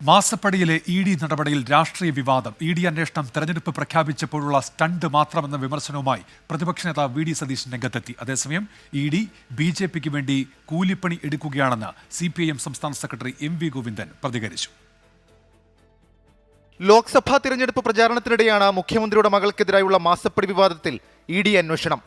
മാസപ്പടിയിലെ E D നടപടിയിൽ രാഷ്ട്രീയ വിവാദം. ഇ ഡി അന്വേഷണം തെരഞ്ഞെടുപ്പ് പ്രഖ്യാപിച്ചപ്പോഴുള്ള സ്റ്റണ്ട് മാത്രമെന്ന വിമർശനവുമായി പ്രതിപക്ഷ നേതാവ് വി ഡി സതീശൻ രംഗത്തെത്തി. അതേസമയം ഇ ഡി ബി ജെ പിക്ക് വേണ്ടി കൂലിപ്പണി എടുക്കുകയാണെന്ന് സി പി ഐ എം സംസ്ഥാന സെക്രട്ടറി എം വി ഗോവിന്ദൻ പ്രതികരിച്ചു. ലോക്സഭാ തിരഞ്ഞെടുപ്പ് പ്രചാരണത്തിനിടെയാണ് മുഖ്യമന്ത്രിയുടെ മകൾക്കെതിരായുള്ള മാസപ്പടി വിവാദത്തിൽ ഇ ഡി അന്വേഷണം.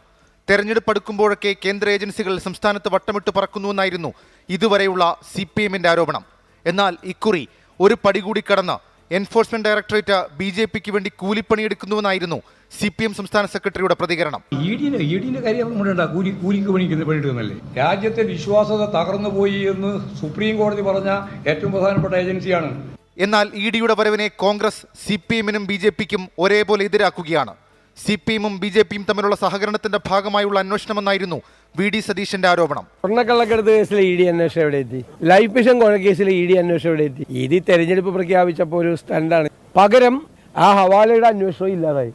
തെരഞ്ഞെടുപ്പ് അടുക്കുമ്പോഴൊക്കെ കേന്ദ്ര ഏജൻസികൾ സംസ്ഥാനത്ത് വട്ടമിട്ട് പറക്കുന്നുവെന്നായിരുന്നു ഇതുവരെയുള്ള സി പി എമ്മിന്റെ ആരോപണം. എന്നാൽ ഇക്കുറി ഒരു പടി കൂടി കടന്ന് എൻഫോഴ്സ്മെന്റ് ഡയറക്ടറേറ്റ് ബി ജെ പിക്ക് വേണ്ടി കൂലിപ്പണിയെടുക്കുന്നുവെന്നായിരുന്നു സി പി എം സംസ്ഥാന സെക്രട്ടറിയുടെ പ്രതികരണം. രാജ്യത്തെ വിശ്വാസത തകർന്നു പോയി എന്ന് സുപ്രീം കോടതി പറഞ്ഞ ഏറ്റവും പ്രധാനപ്പെട്ട ഏജൻസിയാണ്. എന്നാൽ ഇ ഡിയുടെ വരവിനെ കോൺഗ്രസ് സി പി എമ്മിനും ബി ജെ പിക്കും ഒരേപോലെ എതിരാക്കുകയാണ്. സി പി എമ്മും ബി ജെ പിയും തമ്മിലുള്ള സഹകരണത്തിന്റെ ഭാഗമായുള്ള അന്വേഷണമെന്നായിരുന്നു വി ഡി സതീശന്റെ ആരോപണം. സ്വർണക്കള്ളക്കടത്ത് കേസിൽ ഇ ഡി അന്വേഷണം എവിടെ എത്തി? ലൈഫ് മിഷൻ കൊലക്കേസിൽ ഇ ഡി അന്വേഷണം എവിടെ എത്തി? ഇത് തെരഞ്ഞെടുപ്പ് പ്രഖ്യാപിച്ചപ്പോൾ ഒരു സ്റ്റണ്ടാണ്. പകരം ആ ഹവാലയുടെ അന്വേഷണം ഇല്ലാതായി.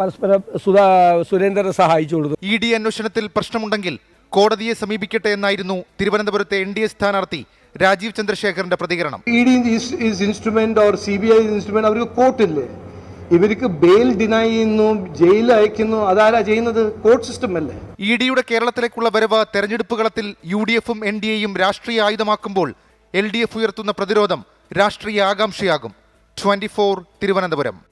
പരസ്പരം സുധാ സുരേന്ദ്രനെ സഹായിച്ചു കൊടുത്തു. ഇ ഡി അന്വേഷണത്തിൽ പ്രശ്നമുണ്ടെങ്കിൽ കോടതിയെ സമീപിക്കട്ടെ എന്നായിരുന്നു തിരുവനന്തപുരത്തെ എൻ ഡി എ സ്ഥാനാർത്ഥി രാജീവ് ചന്ദ്രശേഖറിന്റെ പ്രതികരണം. E D is instrument or C B I instrument അവർക്ക് കോർട്ടില്ലേ ഇവർക്ക് ബെയിൽ ഡിനൈ ചെയ്യുന്നു ജയിൽ അയക്കുന്നു. അതാരാ ചെയ്യുന്നത്? കോർട്ട് സിസ്റ്റം അല്ലേ? ഇ ഡിയുടെ കേരളത്തിലേക്കുള്ള വരവ് തെരഞ്ഞെടുപ്പ് കളത്തിൽ യു ഡി എഫും എൻ ഡി എയും രാഷ്ട്രീയ ആയുധമാക്കുമ്പോൾ എൽ ഡി എഫ് ഉയർത്തുന്ന പ്രതിരോധം രാഷ്ട്രീയ ആകാംക്ഷയാകും. Twenty four Thiruvananthapuram.